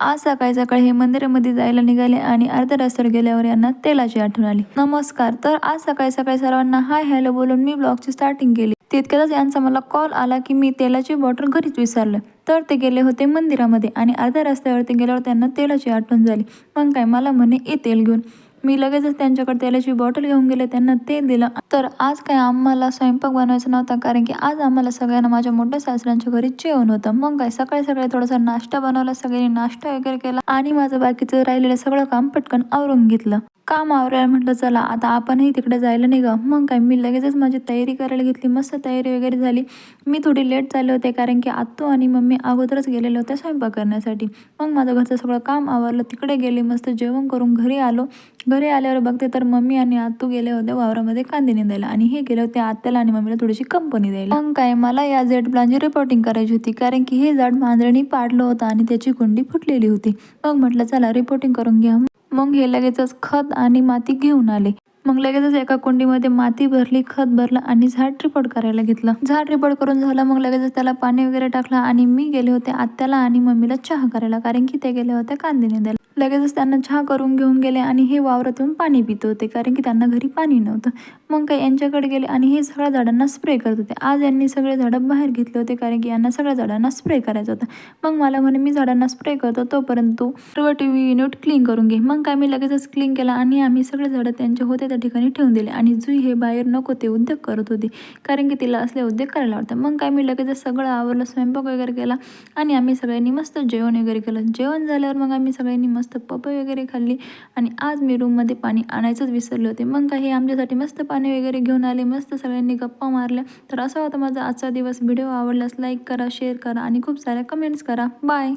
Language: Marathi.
आज सकाळी सकाळी हे मंदिरामध्ये जायला निघाले आणि अर्ध्या रस्त्यावर गेल्यावर यांना तेलाची आठवण आली. नमस्कार तर आज सकाळी सकाळी सर्वांना हाय हॅलो बोलून मी ब्लॉगची स्टार्टिंग केली. तितक्यातच यांचा मला कॉल आला की मी तेलाची बॉटल घरीच विसरलं. तर ते गेले होते मंदिरामध्ये आणि अर्ध्या रस्त्यावरती गेल्यावर त्यांना तेलाची आठवण झाली. मग काय मला म्हणे ये तेल घेऊन मी लगेचच त्यांच्याकडे तेलाची बॉटल घेऊन गेले. त्यांना ते दिलं. तर आज काय आम्हाला स्वयंपाक बनवायचा नव्हता कारण की आज आम्हाला सगळ्यांना माझ्या मोठ्या सासऱ्यांच्या घरी जेवण होतं. मग काय सकाळी सकाळी थोडासा नाश्ता बनवला सगळ्यांनी नाश्ता वगैरे केला आणि माझं बाकीचं राहिलेलं सगळं काम पटकन आवरून घेतलं. काम आवरायला म्हटलं चला आता आपणही तिकडे जायला निघा. मग काय मी लगेचच माझी तयारी करायला घेतली. मस्त तयारी वगैरे झाली. मी थोडी लेट झाले होते कारण की आत्तू आणि मम्मी अगोदरच गेलेले होते स्वयंपाक करण्यासाठी. मग माझं घरचं सगळं काम आवरलं. तिकडे गेले मस्त जेवण करून घरी आलो. घरी आल्यावर बघते तर मम्मी आणि आत्तू गेले होते वावरामध्ये कांदे निंदायला आणि हे गेले होते आत्याला आणि मम्मीला थोडीशी कंपनी द्यायला. मग काय मला या झेड प्लानची रिपोर्टिंग करायची होती कारण की हे झाड मांजरांनी पाडलं होतं आणि त्याची कुंडी फुटलेली होती. मग म्हटलं चला रिपोर्टिंग करून घ्या. मग हे लगेचच खत आणि माती घेऊन आले. मग लगेचच एका कुंडीमध्ये माती भरली खत भरलं आणि झाड रिपोर्ट करायला घेतलं. झाड रिपोर्ट करून झालं मग लगेचच त्याला पाणी वगैरे टाकलं आणि मी गेले होते आत्याला आणि मम्मीला चहा करायला कारण की ते गेले होते कांदे निंदायला लगेचच त्यांना चहा करून घेऊन गेले आणि हे वावरातून पाणी पित होते कारण की त्यांना घरी पाणी नव्हतं. मग काही यांच्याकडे गेले आणि हे सगळ्या झाडांना स्प्रे करत होते. आज यांनी सगळे झाडं बाहेर घेतले होते कारण की यांना सगळ्या झाडांना स्प्रे करायचं होतं. मग मला म्हणे मी झाडांना स्प्रे करतो तोपर्यंत तू सर्व टी व्ही युनिट क्लीन करून घे. मग काय मी लगेचच क्लीन केला आणि आम्ही सगळे झाडं त्यांचे होते त्या ठिकाणी ठेवून दिले. आणि जुई हे बाहेर नको ते उद्योग करत होते कारण की तिला असले उद्योग करायला आवडतं मग काय मी लगेचच सगळं आवरलं स्वयंपाक वगैरे केला आणि आम्ही सगळ्यांनी मस्त जेवण वगैरे केलं. जेवण झाल्यावर मग आम्ही सगळ्यांनी मस्त पपई वगैरे खाल्ली आणि आज मी रूममध्ये पाणी आणायचंच विसरले होते. मग काही आमच्यासाठी मस्त पाणी वगैरे घेऊन आले मस्त सगळ्यांनी गप्पा मारल्या. तर असा होता माझा आजचा दिवस. व्हिडिओ आवडल्यास लाईक करा शेअर करा आणि खूप साऱ्या कमेंट्स करा. बाय